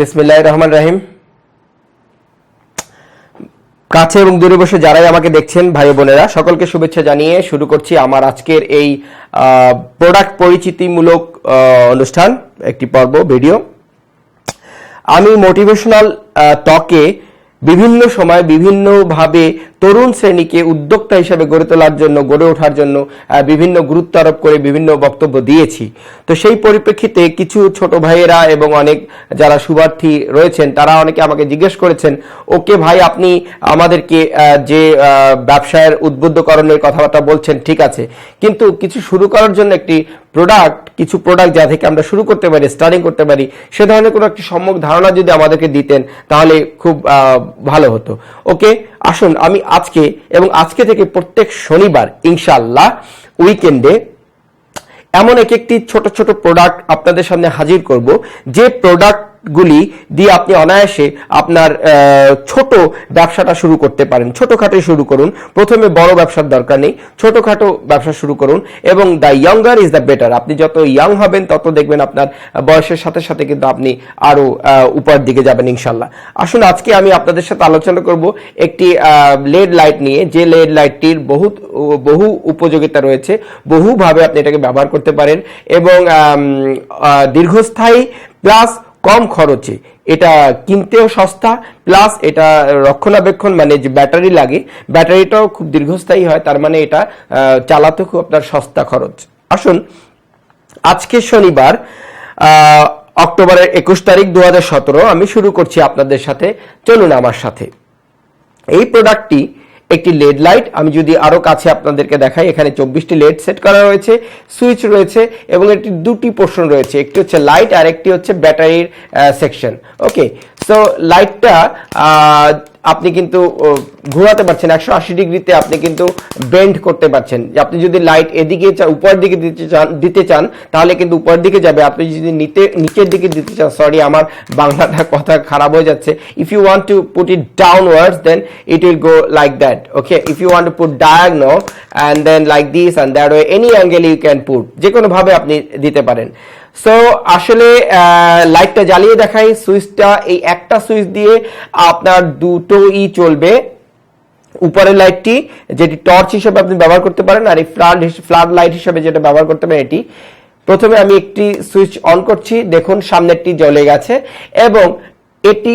বিসমিল্লাহ রহমান রাহিম। কাছে এবং দূরে বসে যারাই আমাকে দেখছেন, ভাই বোনেরা, সকলকে শুভেচ্ছা জানিয়ে শুরু করছি আমার আজকের এই প্রোডাক্ট পরিচিতিমূলক অনুষ্ঠান, একটি পর্ব ভিডিও আমি মোটিভেশনাল টকে বিভিন্ন সময় বিভিন্নভাবে তরুণ শ্রেণীকে উদ্যোক্তা হিসেবে গড়ে তোলার জন্য, গড়ে ওঠার জন্য বিভিন্ন গুরুত্ব আরোপ করে বিভিন্ন বক্তব্য দিয়েছি। তো সেই পরিপ্রেক্ষিতে কিছু ছোট ভাইয়েরা এবং অনেক যারা শুভার্থী রয়েছেন, তারা অনেকে আমাকে জিজ্ঞেস করেছেন, ওকে ভাই, আপনি আমাদেরকে যে ব্যবসায়ের উদ্বুদ্ধকরণের কথাবার্তা বলছেন, ঠিক আছে। কিন্তু কিছু শুরু করার জন্য একটি প্রোডাক্ট কিছু প্রোডাক্ট যা থেকে আমরা শুরু করতে পারি স্টার্টিং করতে পারি, সে ধরনের কোনো একটি সম্যক ধারণা যদি আমাদেরকে দিতেন, তাহলে খুব ভালো হতো। ওকে আসুন আমি আজকে এবং আজকে থেকে প্রত্যেক শনিবার ইনশাল্লাহ উইকেন্ডে এমন এক একটি ছোট ছোট প্রোডাক্ট আপনাদের সামনে হাজির করব, যে প্রোডাক্টগুলি দিয়ে আপনি অনায়াসে আপনার ছোট ব্যবসাটা শুরু করতে পারেন। ছোটখাটো শুরু করুন। প্রথমে বড় ব্যবসার দরকার নেই। ছোটখাটো ব্যবসা শুরু করুন এবং the younger is the better. আপনি যত ইয়াং হবেন, তত দেখবেন আপনার বয়সের সাথে সাথে কিন্তু আপনি আরও উপরের দিকে যাবেন ইনশাল্লাহ আসুন, আজকে আমি আপনাদের সাথে আলোচনা করব একটি লেড লাইট নিয়ে। যে লেড লাইটটির বহু বহু উপযোগিতা রয়েছে। বহুভাবে আপনি এটাকে ব্যবহার করতে পারেন এবং দীর্ঘস্থায়ী প্লাস কম খরচে। এটা কিনতেও সস্তা, প্লাস এটা রক্ষণাবেক্ষণ মানে যে ব্যাটারি লাগে, ব্যাটারিটাও খুব দীর্ঘস্থায়ী হয়, তার মানে এটা চালাতে খুব আপনার সস্তা খরচ। আসুন, আজকে শনিবার অক্টোবরের একুশ তারিখ দু হাজার সতেরো, আমি শুরু করছি আপনাদের সাথে, চলুন আমার সাথে। এই প্রোডাক্টটি একটি লেড লাইট আমি যদি আরও কাছে আপনাদেরকে দেখাই, এখানে চব্বিশটি লেড সেট করা রয়েছে সুইচ রয়েছে এবং এটি দুটি পোর্শন রয়েছে। একটি হচ্ছে লাইট আর একটি হচ্ছে ব্যাটারির সেকশন ওকে সো লাইটটা আপনি কিন্তু ঘোরাতে পারছেন। একশো আশি ডিগ্রিতে আপনি কিন্তু বেন্ড করতে পারছেন। আপনি যদি লাইট এদিকে উপরের দিকে দিতে চান দিতে চান, তাহলে কিন্তু উপরের দিকে যাবে। আপনি যদি নিতে, নিচের দিকে দিতে চান সরি আমার বাংলাটা কথা খারাপ হয়ে যাচ্ছে। If you want to put it downwards then it will go like that okay if you want to put diagonal and then like this and that way any angle you can put যে কোনো ভাবে আপনি দিতে পারেন so আসলে লাইটটা জ্বালিয়ে দেখাই সুইচটা এই একটা সুইচ দিয়ে আপনার দুটোই চলবে। উপরের লাইটটি যেটি টর্চ হিসেবে আপনি ব্যবহার করতে পারেন, আর এই ফ্লাড ফ্লাড লাইট হিসেবে যেটা ব্যবহার করতে পারেন এটি। প্রথমে আমি একটি সুইচ অন করছি, দেখুন সামনেরটি জ্বলে গেছে, এবং এটি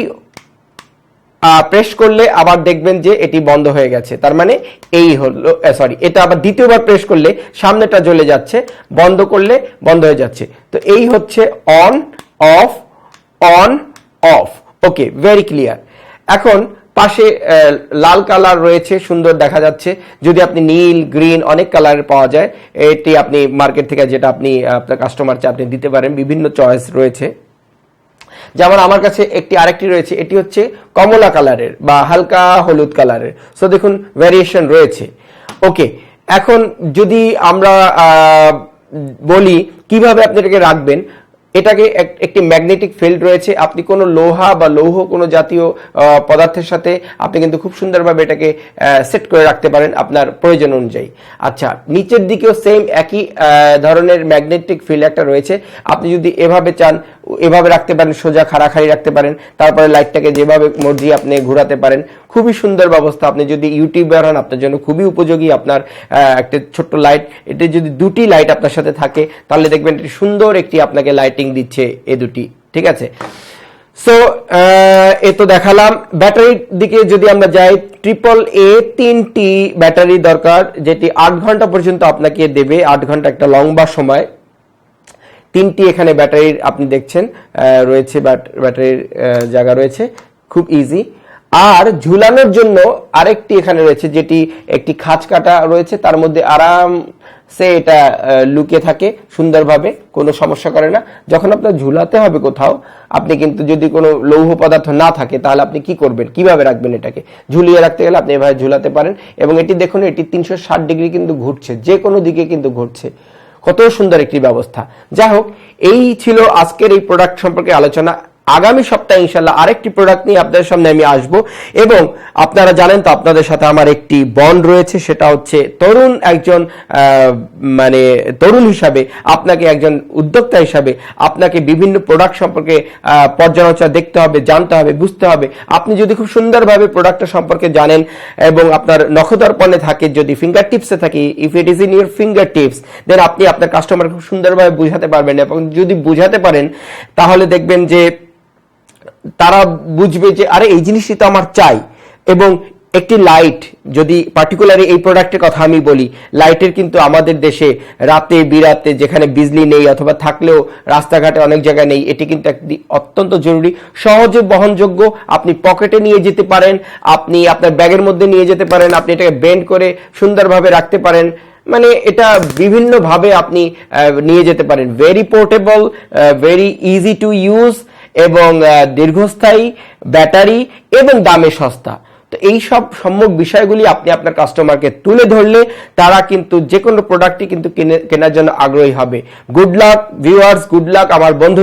প্রেস করলে আবার দেখবেন যে এটি বন্ধ হয়ে গেছে। তার মানে এই হলো সরি এটা আবার দ্বিতীয়বার প্রেস করলে সামনেটা জ্বলে যাচ্ছে, বন্ধ করলে বন্ধ হয়ে যাচ্ছে। তো এই হচ্ছে on off on off okay very clear এখন পাশে লাল কালার রয়েছে, সুন্দর দেখা যাচ্ছে। যদি আপনি নীল গ্রিন অনেক কালারের পাওয়া যায়, এটি আপনি মার্কেট থেকে যেটা আপনি, আপনার কাস্টমার চা আপনি দিতে পারেন, বিভিন্ন চয়েস রয়েছে। যেমন আমার কাছে একটি আরেকটি রয়েছে, এটি হচ্ছে কমলা কালারের বা হালকা হলুদ কালারের। সো দেখুন ভ্যারিয়েশন রয়েছে। ওকে এখন যদি আমরা বলি কীভাবে আপনি এটাকে রাখবেন এটাকে একটি ম্যাগনেটিক ফিল্ড রয়েছে। আপনি কোনো লোহা বা লৌহ কোনো জাতীয় পদার্থের সাথে আপনি কিন্তু খুব সুন্দরভাবে এটাকে সেট করে রাখতে পারেন আপনার প্রয়োজন অনুযায়ী। আচ্ছা নিচের দিকেও সেম একই ধরনের ম্যাগনেটিক ফিল্ড একটা রয়েছে। আপনি যদি এভাবে চান, এভাবে রাখতে পারেন, সোজা খাড়াখাড়ি রাখতে পারেন। তারপরে লাইটটাকে যেভাবে মর্জি আপনি ঘোরাতে পারেন। খুবই সুন্দর ব্যবস্থা। আপনি যদি ইউটিউবার হন, আপনার জন্য খুবই উপযোগী আপনার একটা ছোট্ট লাইট। এটি যদি দুটি লাইট আপনার সাথে থাকে, তাহলে দেখবেন এটি সুন্দর একটি আপনাকে লাইটিং দিচ্ছে এ দুটি, ঠিক আছে? সো এ তো দেখালাম। ব্যাটারির দিকে যদি আমরা যাই ট্রিপল এ তিনটি ব্যাটারি দরকার, যেটি আট ঘণ্টা পর্যন্ত আপনাকে দেবে, আট ঘণ্টা একটা লম্বা সময়। তিনটি এখানে ব্যাটারির আপনি দেখছেন রয়েছে ব্যাট- ব্যাটারির জায়গা রয়েছে, খুব ইজি আর ঝুলানোর জন্য আরেকটি এখানে রয়েছে, যেটি একটি খাঁচ কাটা রয়েছে, তার মধ্যে আরাম সে এটা লুকিয়ে থাকে, সুন্দরভাবে, কোনো সমস্যা করে না। যখন আপনার ঝুলাতে হবে কোথাও, আপনি কিন্তু যদি কোনো লৌহ পদার্থ না থাকে, তাহলে আপনি কি করবেন? কীভাবে রাখবেন এটাকে? ঝুলিয়ে রাখতে গেলে আপনি এভাবে ঝুলাতে পারেন। এবং এটি দেখুন, এটি তিনশো ষাট ডিগ্রি কিন্তু ঘুরছে, যে কোনো দিকে কিন্তু ঘুরছে। কত সুন্দর একটি ব্যবস্থা। যাই হোক, এই ছিল আজকের এই প্রোডাক্ট সম্পর্কে আলোচনা। আগামী সপ্তাহে ইনশাল্লাহ আরেকটি প্রোডাক্ট নিয়ে আপনাদের সামনে আমি আসব। এবং আপনারা জানেন তো আপনাদের সাথে আমার একটি বন্ড রয়েছে, সেটা হচ্ছে তরুণ একজন মানে তরুণ হিসাবে, আপনাকে একজন উদ্যোক্তা হিসাবে আপনাকে বিভিন্ন প্রোডাক্ট সম্পর্কে পর্যালোচনা দেখতে হবে, জানতে হবে, বুঝতে হবে। আপনি যদি খুব সুন্দরভাবে প্রোডাক্টটা সম্পর্কে জানেন এবং আপনার নখদর্পণে থাকে, যদি ফিঙ্গার টিপসে থাকে if it is in your finger tips then আপনি আপনার কাস্টমার খুব সুন্দরভাবে বুঝাতে পারবেন। এবং যদি বুঝাতে পারেন, তাহলে দেখবেন যে তারা বুঝবে যে, আরে, এই জিনিসটি তো আমার চাই। এবং একটি লাইট যদি পার্টিকুলারলি এই প্রোডাক্টের কথা আমি বলি লাইটের কিন্তু আমাদের দেশে রাতে, বিরাতে যেখানে বিজলি নেই অথবা থাকলেও রাস্তাঘাটে অনেক জায়গায় নেই, এটি কিন্তু একটি অত্যন্ত জরুরি, সহজে বহনযোগ্য। আপনি পকেটে নিয়ে যেতে পারেন, আপনি আপনার ব্যাগের মধ্যে নিয়ে যেতে পারেন, আপনি এটাকে বেন্ড করে সুন্দরভাবে রাখতে পারেন। মানে এটা বিভিন্নভাবে আপনি নিয়ে যেতে পারেন। Very portable very easy to use এবং দীর্ঘস্থায়ী ব্যাটারি এবং দামে সস্তা। তো এই সব সম্যক বিষয়গুলি আপনি আপনার কাস্টমারকে তুলে ধরলে তারা কিন্তু যে কোনো প্রোডাক্টটি কিন্তু কিনে- কেনার জন্য আগ্রহী হবে। Good luck viewers good luck আমার বন্ধু